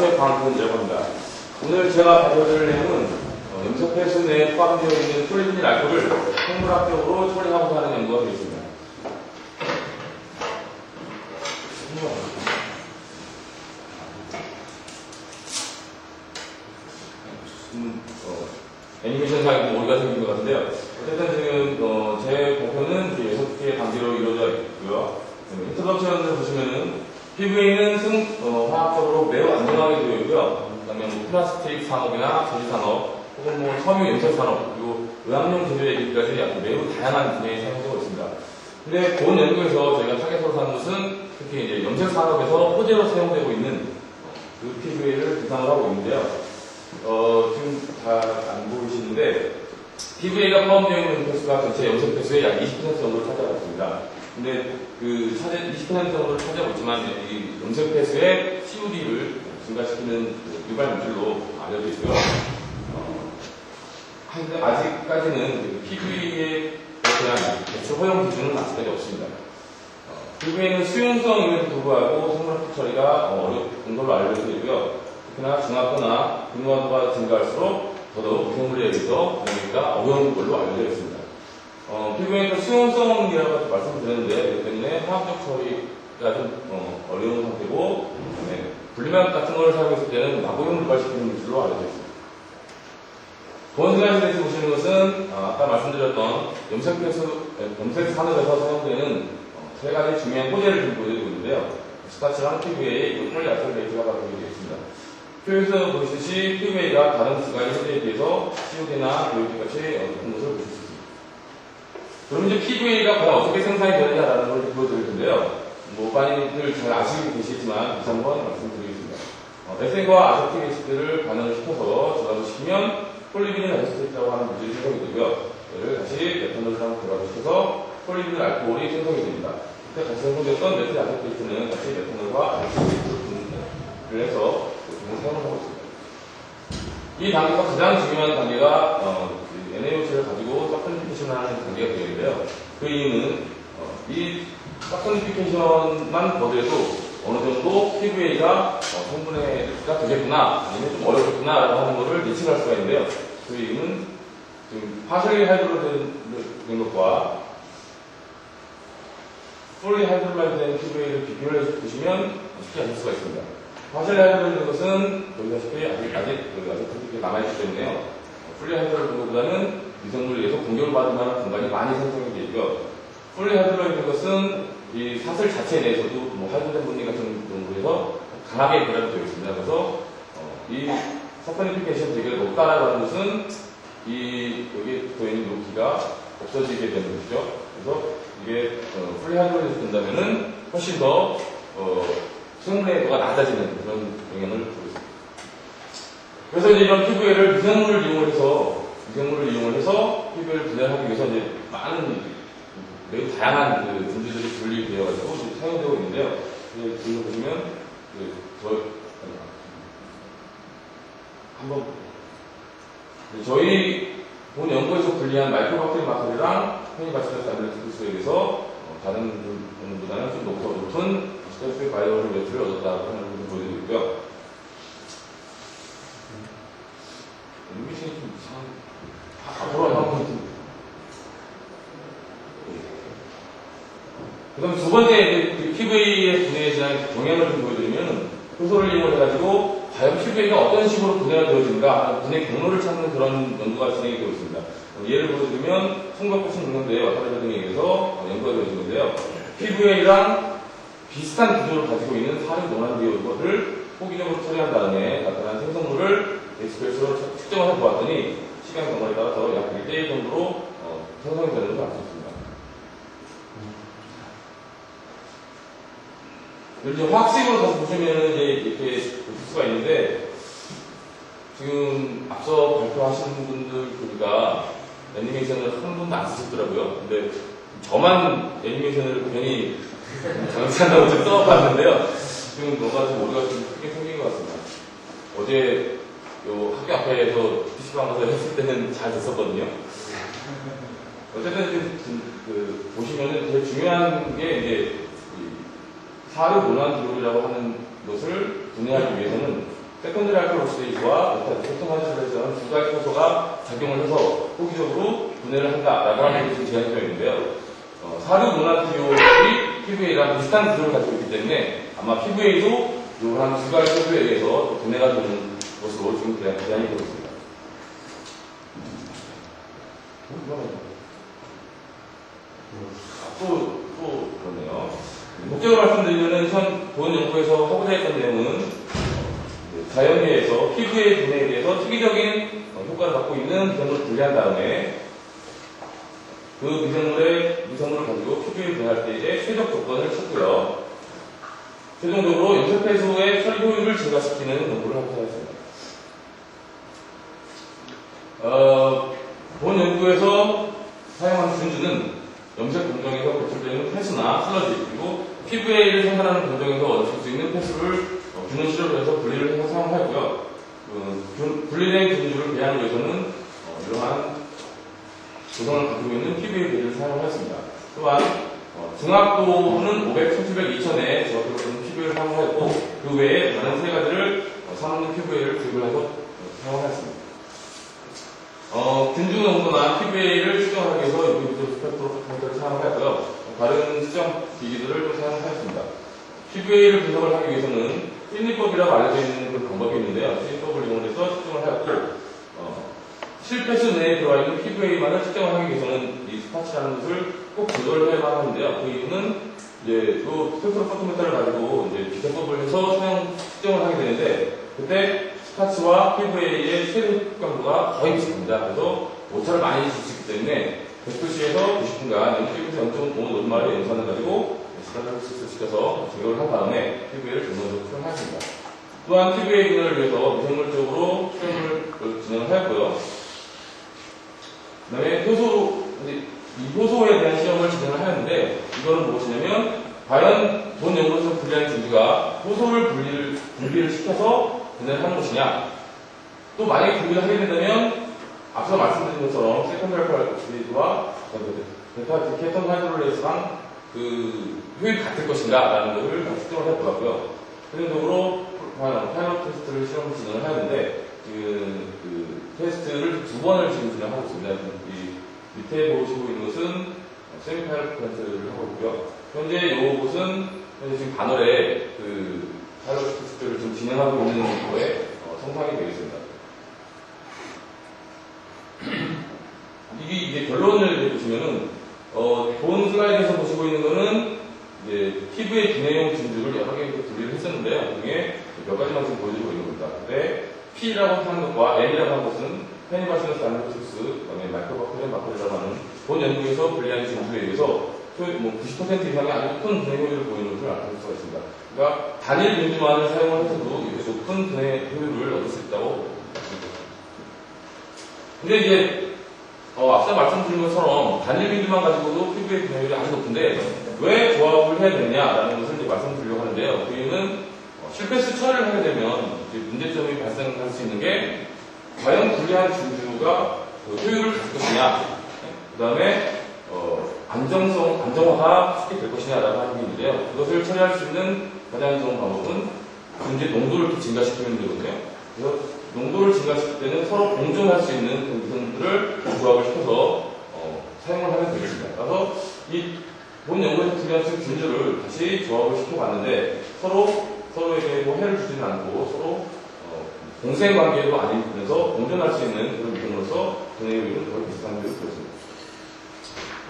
최광근이라고 합니다. 오늘 제가 발표드릴 내용은 어, 염색폐수 내에 포함되어 있는 폴리빈일 알코올을 생물학적으로 처리하고자 하는 연구가 되겠습니다. 음, 어, 애니메이션상 오류가 생긴 것 같은데요. 어쨌든 지금 어, 제 목표는 여섯 개의 단계로 이루어져 있고요. 음, 인트로덕션을 보시면은 피부에는 승, 어, 화학적으로 매우 안정하게 되어 있고요. 그다음에 뭐 플라스틱 산업이나 전지 산업, 혹은 뭐 섬유 염색 산업, 그리고 의학용 제조에 이르기까지 아주 매우 다양한 분야에 사용되고 있습니다. 근데 본 연구에서 저희가 타겟으로 사는 것은 특히 이제 염색 산업에서 호재로 사용되고 있는 그 PVA를 구상을 하고 있는데요. 어, 지금 다 안 보이시는데 PVA가 포함되어 있는 횟수가 전체 염색 횟수의 약 20% 정도를 차지하고 있습니다. 근데 그 차지, 20% 정도를 차지하고 있지만 이 염색 횟수의 COD를 증가시키는 그 유발 물질로 알려져 있고요. 어, 아직까지는 그 PVA에 대한 대체 허용 기준은 아직까지 없습니다. 어, PVA는 수용성임에도 불구하고 생물학 처리가 어려운 걸로 알려져 있고요. 특히나 중학교나 근로화도가 증가할수록 더더욱 미생물에 의해서 분위기가 어려운 걸로 알려져 있습니다. 어, 피부에는 수용성이라고 말씀드렸는데, 때문에 화학적 처리가 좀 어, 어려운 상태고, 네, 분리막 같은 걸 사용했을 때는 마구용을 유발시키는 물질로 알려져 있습니다. 본 슬라이드에서 보시는 것은 아, 아까 말씀드렸던 염색해수, 염색 산업에서 사용되는 어, 세 가지 중요한 호재를 좀 보여드리고 있는데요. 스타치랑 PVA, 폴리아설베이트가 바로 되어 있습니다. 표에서 보시듯이 PVA가 다른 두 가지 소재에 비해서 COD나 BOD 같이 높은 것을 보실 수 있습니다. 그럼 이제 PVA가 과연 어떻게 생산이 되느냐라는 걸 보여드릴 텐데요. 뭐, 많이들 잘 아시고 계시지만 다시 한번 말씀드리겠습니다. 어, 에센과 아세틱 에시드를 반응을 시켜서 저감을 시키면 폴리비닐 아세틱이라고 하는 물질이 생성이 되고요. 얘를 다시 메탄올이랑 결합을 시켜서 폴리비닐 알코올이 생성이 됩니다. 그때 같이 생성됐던 메틸 아세틱은 다시 메탄올과 아세틱을 분해를 해서 보통은 사용을 하고 있습니다. 이 단계에서 가장 중요한 단계가 어, NaOC를 가지고 서플리피케이션을 하는 단계가 되어 있는데요. 그 이유는 어, 이 서플리피케이션만 거대해도 어느 정도 PVA가 어, 성분해가 되겠구나 아니면 좀 어렵겠구나 라고 하는 것을 예측할 수가 있는데요. 그 이유는 지금 파셜리 하이드로 된 것과 풀리 하이드로라이드 된 PVA를 비교를 해서 보시면 쉽게 아실 수가 있습니다. 파셜리 하이드로 된 것은 보시다시피 아직 아직 그 아직 남아있기 때문에요. 풀리 하이드로 된 것보다는 미생물에 의해서 공격을 받을 만한 공간이 많이 생성이 되고요. 하이드로된 것은 이 사슬 자체 내에서도 뭐 하이드로젠 분리 같은 경우로 해서 강하게 결합되어 있습니다. 그래서 어, 이 서퍼니피케이션 되게 높다라고 하는 것은 이 여기 보이는 여기가 없어지게 되는 것이죠. 그래서 이게 어, 하이드로젠이 된다면은 훨씬 더 어, 생물의 도가 낮아지는 그런 영향을 주고 있습니다. 그래서 이런 PVA를 미생물을 이용해서 미생물을 이용해서 PVA를 분해하기 위해서 이제 많은 매우 다양한 그 분지들이 분리되어 가지고 이제 사용되고 있는데요. 지금 보시면 그 저, 한번 네, 저희 본 연구에서 분리한 마이크로박테리 마크리랑 페니바시러스 아밀레티쿠스에 대해서 어, 다른 분보다는 좀 높은, 스테이스 바이오를 매출을 얻었다고 하는 부분을 보여드리고 있고요. 애니메이션이 좀 이상한, 아, 앞으로 한번 좀. 그 다음 두 번째 그 PV의 분해에 대한 영향을 좀 보여드리면 효소를 이용해가지고 과연 PV가 어떤 식으로 분해가 되어진가 분해 경로를 찾는 그런 연구가 진행이 되고 있습니다. 어, 예를 보여드리면 송벽고층 능력대의 와타르 등에 의해서 어, 연구가 되어지는데요. PVA랑 비슷한 구조를 가지고 있는 사료 논란디오를 호기적으로 처리한 다음에 나타난 생성물을 엑스프레스로 측정을 해보았더니 시간 경과에 따라서 약 1대1 정도로 어, 생성이 되는 걸알수 있습니다. 이제 화학식으로 다시 보시면 이제 이렇게 볼 수가 있는데 지금 앞서 발표하신 분들 보니까 애니메이션을 한 번도 안 쓰셨더라고요. 근데 저만 애니메이션을 괜히 장치한다고 좀 써봤는데요. 지금 뭔가 좀 오류가 좀 크게 생긴 것 같습니다. 어제 요 학교 앞에서 PC방 가서 했을 때는 잘 됐었거든요. 어쨌든 지금 그 보시면은 제일 중요한 게 이제 이 사료 논란 기록이라고 하는 것을 분해하기 위해서는 세컨드리 알칼로스테이지와 세컨드리알칼로스테이지는 두 가지 효소가 작용을 해서 호기적으로 분해를 한다라고 하는 게 지금 제한되어 있는데요. 어, 사류 모나티올이 PVA랑 비슷한 구조를 가지고 있기 때문에 아마 PVA도 이한 두 가지 효소에 의해서 또 분해가 되는 것으로 지금 제한이 되고 있습니다. 아, 또, 또 그러네요. 목적으로 말씀드리면은 현본 연구에서 허브되었던 내용은 어, 자연계에서 피부의 분해에 대해서 특이적인 어, 효과를 갖고 있는 미생물을 분리한 다음에 그 미생물의 미생물을 가지고 피부에 분해할 때의 최적 조건을 찾고요. 최종적으로 염색폐수의 처리 효율을 증가시키는 연구를 하고 하였습니다. 어, 본 연구에서 사용한 준주는 염색 공정에서 배출되는 폐수나 슬러지 그리고 PVA를 생산하는 공정에서 얻을 수 있는 폐수를 어, 균을 시료로 해서 분리를 해서 사용하고요. 그 균- 분리된 균주를 배양하기 위해서는 어, 이러한 조성을 가지고 있는 PVA 베일을 사용하였습니다. 또한 어, 중압도는 500, 1700, 2000에 저렇게 보는 PVA를 사용하였고 그 외에 다른 세 가지를 어, 사용하는 PVA를 구입을 해서 어, 사용하였습니다. 어, 균중 농도나 PVA를 측정하기 위해서 유니트 스펙트로미터를 사용하였고요. 다른 측정 기기들을 또 사용하였습니다. PVA를 분석을 하기 위해서는 필리법이라고 알려져 있는 그런 방법이 있는데요. 필리법을 이용해서 측정을 하였고, 어, 실패수 내에 들어와 있는 PVA만을 측정을 하기 위해서는 이 스파치라는 것을 꼭 조절을 해야만 하는데요. 그 이유는 이제 그 스펙트로미터를 가지고 이제 기계법을 해서 사용 측정을 하게 되는데 그때 스파츠와 PVA의 최대 강도가 거의 비슷합니다. 그래서 오차를 많이 줄 수 있기 때문에 100도씨에서 90분간 0.1에서 0.5 노드말의 연산을 가지고 시간을 시켜서 제거를 한 다음에 PVA를 전문적으로 수행하였습니다. 또한 PVA 분해를 위해서 미생물적으로 수행을 진행하였고요. 그 다음에 효소, 이 효소에 대한 시험을 진행을 하였는데 이거는 무엇이냐면 과연 본 연구에서 분리한 준비가 효소를 분리를, 분리를 시켜서 분해를 하는 것이냐 또 만약에 분리를 하게 된다면 앞서 말씀드린 것처럼 세컨드리 알칼로스와 베타 디케톤 하이드롤레이스랑 그 효율이 같을 것인가 라는 것을 측정을 같고요. 최종적으로 파이럿 테스트를 시험 진행을 하였는데 그, 그 테스트를 두 번을 지금 진행하고 있습니다. 이 밑에 보시고 있는 것은 세미 파이럿 테스트를 하고 있고요. 현재 이곳은 현재 지금 반월에 그 파이럿 테스트를 지금 진행하고 있는 거에 어, 성상이 되겠습니다. 이게 이제 결론을 보시면은 어, 본 슬라이드에서 보시고 있는 거는 이제 피부의 기내용 진주를 여러 개 분리를 했었는데요. 그 중에 몇 가지만 지금 보여드리고 있는 겁니다. 근데 P라고 하는 것과 N이라고 하는 것은 페니바시너스 아니토스, 그다음에 마이크로바크테리움 바크테리라고 하는 본 연구에서 분리한 진주에 의해서 뭐90% 이상의 아주 큰 분해 효율을 보이는 것을 알 수가 있습니다. 그러니까 단일 민주만을 사용을 해서도 이렇게 높은 분해 효율을 얻을 수 있다고 근데 이제 어, 앞서 말씀드린 것처럼 단일 민주만 가지고도 피부의 분해율이 아주 높은데 왜 조합을 해야 되느냐라는 것을 이제 말씀드리려고 하는데요. 그 이유는 어, 실패수 처리를 하게 되면 문제점이 발생할 수 있는 게 과연 분리한 진주가 그 효율을 가질 것이냐, 그 다음에 어, 안정성, 안정화가 쉽게 될 것이냐라고 하는 게 있는데요. 그것을 처리할 수 있는 가장 좋은 방법은 분재 농도를 증가시키면 되거든요. 그래서 농도를 증가시킬 때는 서로 공존할 수 있는 그 미생물들을 조합을 시켜서 어, 사용을 하면 되겠습니다. 그래서 이본 연구에서 분리한 균주를 다시 조합을 시켜봤는데 서로 서로에게 뭐 해를 주지는 않고 서로 어, 공생 관계도 아니면서 공존할 수 있는 그런 미생물로서 분해율은 거의 비슷한 것으로 보였습니다.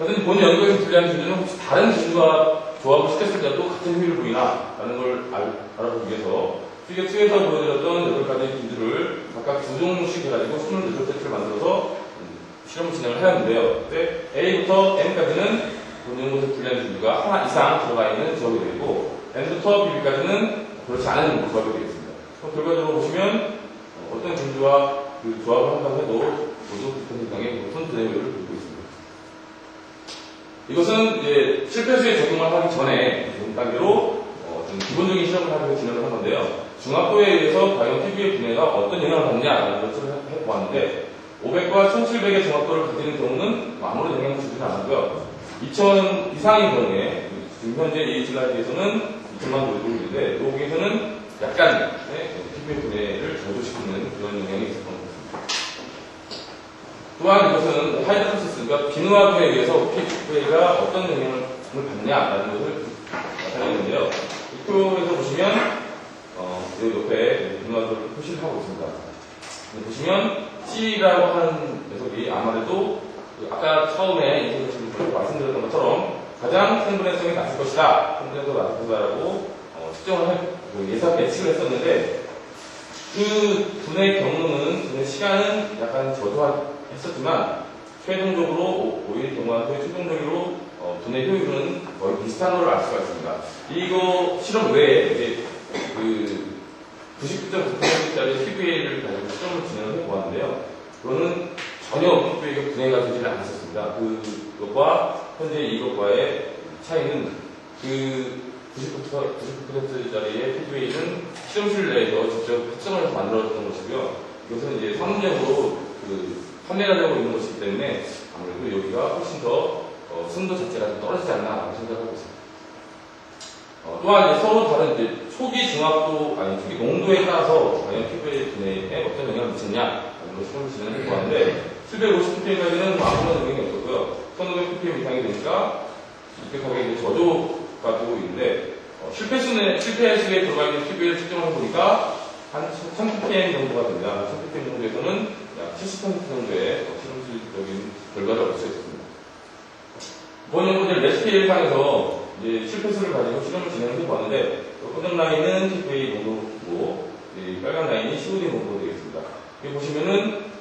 하여튼 본 연구에서 분리한 균주는 혹시 다른 균주와 조합을 시켰을 때도 같은 효율을 보이나 라는 걸 알, 알아보기 위해서 피겨 2에서 보여드렸던 8가지 균주를 각각 두 종씩 해가지고 28세트를 만들어서 음, 실험을 진행을 하였는데요. 그때 A부터 N까지는 본 연구에서 분리한 균주가 하나 이상 들어가 있는 조합이 되고 N부터 B까지는 그렇지 않은 조합이 되겠습니다. 그럼 결과적으로 보시면 어, 어떤 균주와 그 조합을 한다고 해도 모두 비슷한 상의 높은 분해율을 보 이것은 이제 실패수에 적용을 하기 전에 그 단계로 어, 좀 기본적인 시험을 하기 진행을 한 건데요. 중학도에 의해서 과연 TV의 분해가 어떤 영향을 받냐라는 것을 해보았는데 500과 1700의 중학도를 가지는 경우는 뭐 아무런 영향을 주지는 않았고요. 2000 이상인 경우에 지금 현재 이 슬라이드에서는 2000만 보여주고 있는데 여기에서는 약간 네, TV의 분해를 저조시키는 그런 영향이 있습니다. 또한 이것은 하이드로시스, 그러니까 비누화도에 의해서 피부가 어떤 영향을 받느냐라는 것을 나타내는데요. 이 표에서 보시면 어, 이 옆에 비누화도를 표시를 하고 있습니다. 보시면 C라고 하는 녀석이 아무래도 그 아까 처음에 인터뷰에서 말씀드렸던 것처럼 가장 생분해성이 낮을 것이다. 생분해성이 낮을 거다라고 어, 측정을 해, 그 예상 예측을 했었는데 그 분의 경우는 분의 시간은 약간 저조 했었지만 최종적으로 오- 오일 경우와의 최종적으로 어, 분의 효율은 거의 비슷한 걸알 수가 있습니다. 이거 실험 외에 이제 그 99.9%짜리 PBA를 가지고 실험을 진행을 해보았는데요. 그거는 전혀 PBA가 분해가 되지 않았었습니다. 그것과 현재 이것과의 차이는 그 99%짜리의 PBA는 실험실 내에서 직접 해서 만들어졌던 것이고요. 이것은 이제 상문적으로 그 판매가 되고 있는 것이기 때문에 아무래도 여기가 훨씬 더 어, 순도 자체가 좀 떨어지지 않나 생각하고 있습니다. 어, 또한 이제 서로 다른 이제 초기 중압도 아니 초기 농도에 따라서 과연 PBA 분해에 어떤 영향을 미쳤냐 이런 걸 실험을 진행해 보았는데 750ppm까지는 뭐 아무런 영향이 없었고요. 1500ppm 이상이 되니까 급격하게 이제 저조가 되고 있는데 어, 실패 수에 실패 수에 들어가 있는 PB를 측정해 보니까 한 1000ppm 정도가 됩니다. 1000ppm 정도에서는 약 70% 정도의 어, 실험실적인 결과를 얻을 수 있습니다. 이번 연구는 레스피일상에서 이제 실패수를 가지고 실험을 진행해 보았는데 검정 라인은 TPA 농도고 이 빨간 라인이 COD 농도 되겠습니다. 여기 보시면은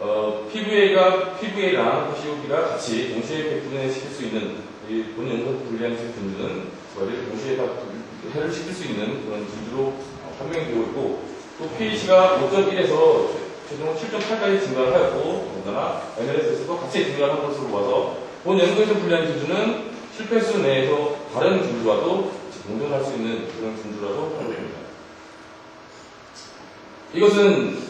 어, PVA가 PVA랑 COD가 같이 동시에 분해 시킬 수 있는 이본 연구 분리한 분주는 그거를 동시에 다 해를 시킬 수 있는 그런 분주로 되고 있고 또 pH가 5.1에서 최종 7.8까지 증가를 하였고 더군다나 MLS에서도 같이 증가를 한 것으로 봐서 본 연구에서 분리한 분주는 실패수 내에서 다른 분주와도 공존할 수 있는 그런 분주라고 판명됩니다. 이것은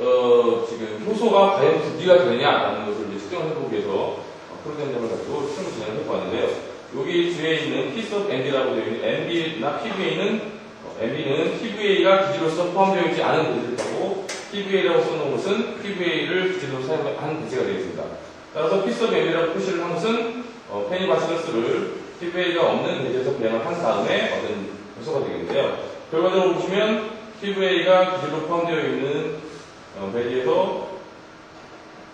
어, 지금 효소가 과연 분리가 되느냐라는 것을 이제 측정해보기 위해서 어, 프로그램을 가지고 실험을 진행을 해보았는데요. 여기 뒤에 있는 피스 오브 NB라고 되어 있는 NB나 PVA는 어, NB는 PVA가 기지로서 포함되어 있지 않은 배제라고 PVA라고 써놓은 것은 PVA를 기지로 사용한 배제가 되어 있습니다. 따라서 피스 오브 NB라고 표시를 한 것은 어, 페니바시러스를 PVA가 없는 배제에서 배양을 한 다음에 얻은 효소가 되겠는데요. 결과적으로 보시면 PVA가 기지로 포함되어 있는 어, 배지에서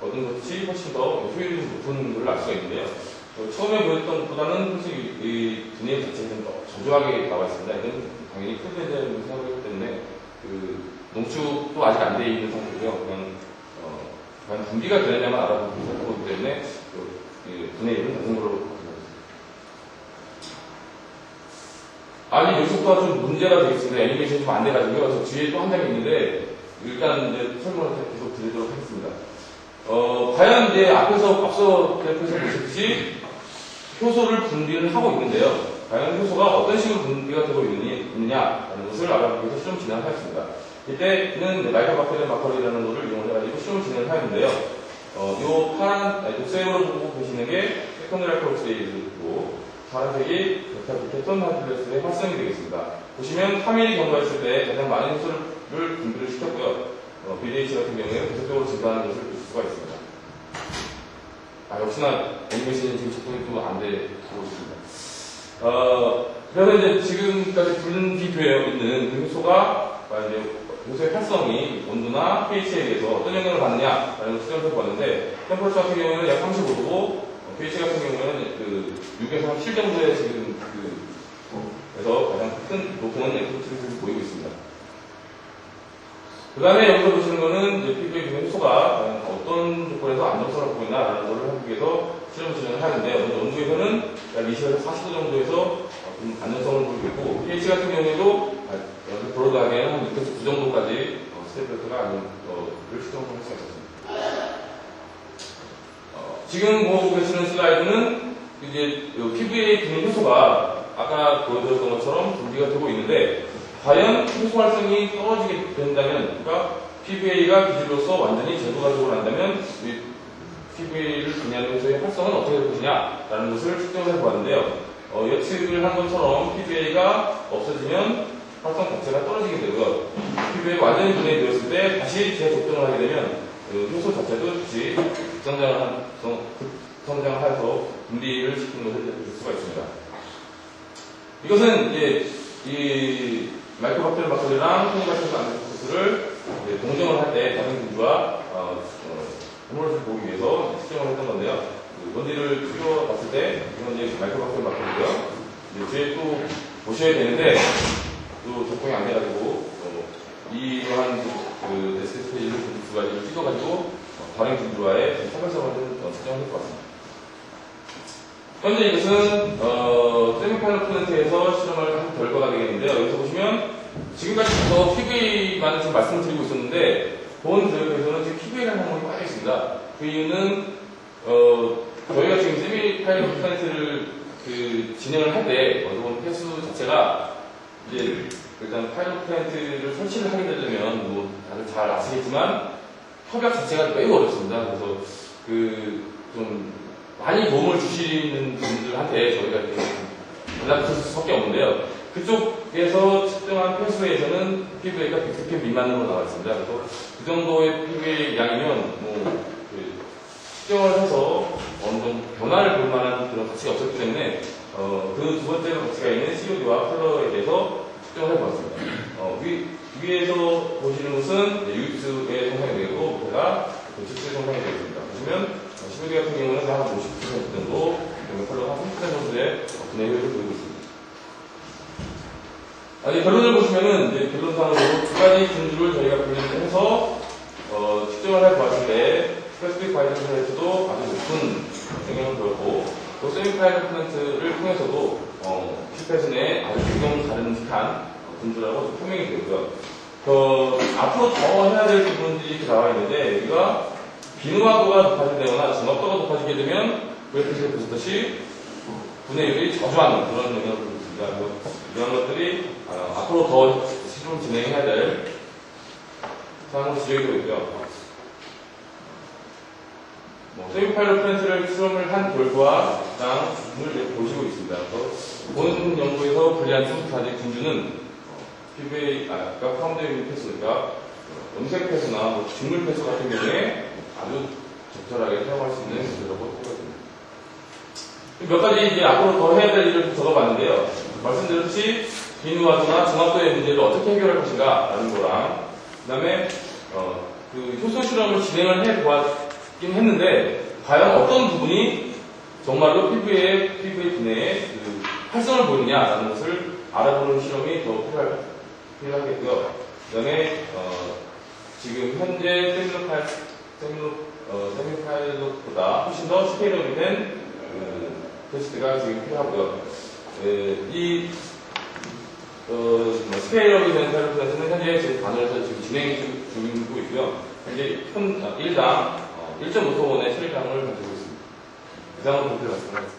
얻은 것이 훨씬 더 효율이 높은 것을 알 수가 있는데요. 어, 처음에 보였던 것보다는 솔직히 이 분해 자체가 좀더 저조하게 나와 있습니다. 이건 당연히 크드렌자를 사용하기 때문에 그 농축도 아직 안 돼 있는 상태고요. 그냥 어, 분비가 되느냐만 알아보고 있기 때문에 그, 낮은 걸로 보입니다. 아니 여기서부터 좀 문제가 되겠습니다. 애니메이션이 좀안 돼가지고요. 그래서 뒤에 또 한 장이 있는데 일단 이제 설명을 계속 드리도록 하겠습니다. 어, 과연 이제 앞에서 앞서 그래프에서 보셨듯이 효소를 분비를 하고 있는데요. 과연 효소가 어떤 식으로 분비가 되고 있느냐라는 것을 알아보기 위해서 실험 진행을 하였습니다. 이때는 마이크로바크테리아 마커리라는 것을 이용해가지고 실험 진행을 하였는데요. 어, 요 파란, 아니, 녹색으로 보고 계시는 게 세컨드리 프록스데이고 파란색이 베타블테톤 하이드레스의 활성이 되겠습니다. 보시면 3일이 경과했을 때 가장 많은 효소를 분비를 시켰고요. 어, BDH 같은 경우에 계속적으로 증가하는 것을 볼 수가 있습니다. 아, 역시나 애니메이션이 지금 작동이 또안 되고 있습니다. 어, 그래서 이제 지금까지 분비되어 있는 그 효소가 아, 이제 요소의 활성이 온도나 pH에 의해서 어떤 영향을 받느냐 라는 것을 측정해 보았는데 템퍼러처 같은 경우에는 약 35도고 어, pH 같은 경우에는 그 6에서 한 7 정도의 지금 그 그래서 가장 큰 높은 액티비티를 보이고 있습니다. 그 다음에 여기서 보시는 거는 이제 피부의 효소가 어떤 조건에서 안정성을 보고 있나라는 것을 하기 위해서 실험 진행을 하는데 온도에서는 약 20에서 40도 정도에서 어, 좀 안정성을 보이고 있고 pH 같은 경우에도 아, 브로드하게 한 6에서 9 정도까지 어, 를 측정할 수가 있습니다. 어, 지금 보고 계시는 슬라이드는 이제 요 PVA 기능 효소가 아까 보여드렸던 것처럼 분비가 되고 있는데 과연 효소 활성이 떨어지게 된다면, 그러니까 PVA가 기질로서 완전히 제거가 되고 난다면 이 PVA를 효소의 활성은 어떻게 될 것이냐라는 것을 측정해 보았는데요. 어, 예측을 한 것처럼 PVA가 없어지면 활성 자체가 떨어지게 되고요. PVA가 완전히 분해되었을 때 다시 재접종을 하게 되면 그 효소 자체도 다시 급성장을 한, 성- 급성장하여서 분리를 시키는 것을 볼 수가 있습니다. 이것은 이제 이 마이크로박테리움 바크테리랑 토니바이러스 안 드로스를 동정을 할 때 다른 군주와 어, 어, 호모를 보기 위해서 측정을 했던 건데요. 그 원리를 찍어 봤을 때 이건 이제 마이크로박테리움 바크테리고요. 이제 또 보셔야 되는데 또 접근이 안 돼가지고 어, 이러한 그 SSP 1두 가지를 찍어가지고 어, 다른 군주와의 차별성을 좀 어, 측정을 할 것 같습니다. 현재 이것은 어, 세미파이널 플랜트에서 실험을 한 결과가 되겠는데요. 여기서 보시면 지금까지부터 PV만을 좀 말씀드리고 있었는데 본 교육에서는 지금 PV라는 항목이 빠져 있습니다. 그 이유는 어, 저희가 지금 세미파이널 플랜트를 그 진행을 할 때 어떤 폐수 자체가 이제 일단 파이널 플랜트를 설치를 하게 되려면 뭐 다들 잘 아시겠지만 협약 자체가 매우 어렵습니다. 그래서 그 좀 많이 도움을 주시는 분들한테 저희가 이렇게 드릴 수밖에 없는데요. 그쪽에서 측정한 폐수에서는 PVA가 100ppm 미만으로 나와 있습니다. 그래서 그 정도의 PVA 양이면 뭐그 측정을 해서 어느 정도 변화를 볼 만한 그런 가치가 없었기 때문에 어, 그 두 번째 가치가 있는 COD와 컬러에 대해서 측정을 해보았습니다. 어, 위, 위에서 보시는 것은 유입수의 성상이 되고 밑에가 도축수의 성상이 되겠습니다. 보시면 시베리 같은 경우는 한 50% 정도, 컬러가 한30% 정도의 분해 효율을 보이고 있습니다. 아, 이제 결론을 보시면은 이제 결론상으로 두 가지 분주를 저희가 분류를 해서 어, 측정을 해보았을 때 스페시픽 바이러스에서도 아주 높은 영향을 주었고 또 세미파이널 플랜트를 통해서도 어, 내에 아주 유경 가름직한 분주라고 설명이 되고요. 그 앞으로 더 해야 될 부분들이 나와 있는데 여기가 비누화도가 높아진다거나 진업도가 높아지게 되면 웹페이지에 보셨듯이 분해율이 저조하는 그런 영향을 있습니다. 그래서 이런 것들이 어, 앞으로 더 실험 진행해야 될 사항으로 지적이 되고 있고요. 뭐, 세미파이널 플랜트를 실험을 한 결과랑 을 보시고 있습니다. 그래서 본 연구에서 분리한 수사지 군주는 PVA, 아, 아까 포함되어 있는 패스, 그러니까 음색 패스나 뭐 직물 패스 같은 경우에 아주 적절하게 사용할 수 있는 문제라고 보거든요. 몇 가지 이제 앞으로 더 해야 될 일을 적어봤는데요. 말씀드렸듯이 비누화도나 중압도의 문제를 어떻게 해결할 것인가 라는 거랑 그 다음에 어, 그 효소 실험을 진행을 해 보았긴 했는데 과연 어떤 부분이 정말로 피부의 피부의 분해에 그 활성을 보이느냐라는 것을 알아보는 실험이 더 필요할, 필요하겠고요. 그 다음에 어, 지금 현재 세밀로파일 세밀로 어, 세밀파일럿보다 훨씬 더 스케일업이 된 그, 테스트가 지금 필요하고요. 에, 이 어, 뭐 스케일업이 된 사이트는 현재 지금 단원에서 지금 진행 중- 중이고 있고요. 현재 현, 아, 1당 어, 1.5톤의 체류량을 가지고 있습니다. 이상으로 발표를 마치겠습니다.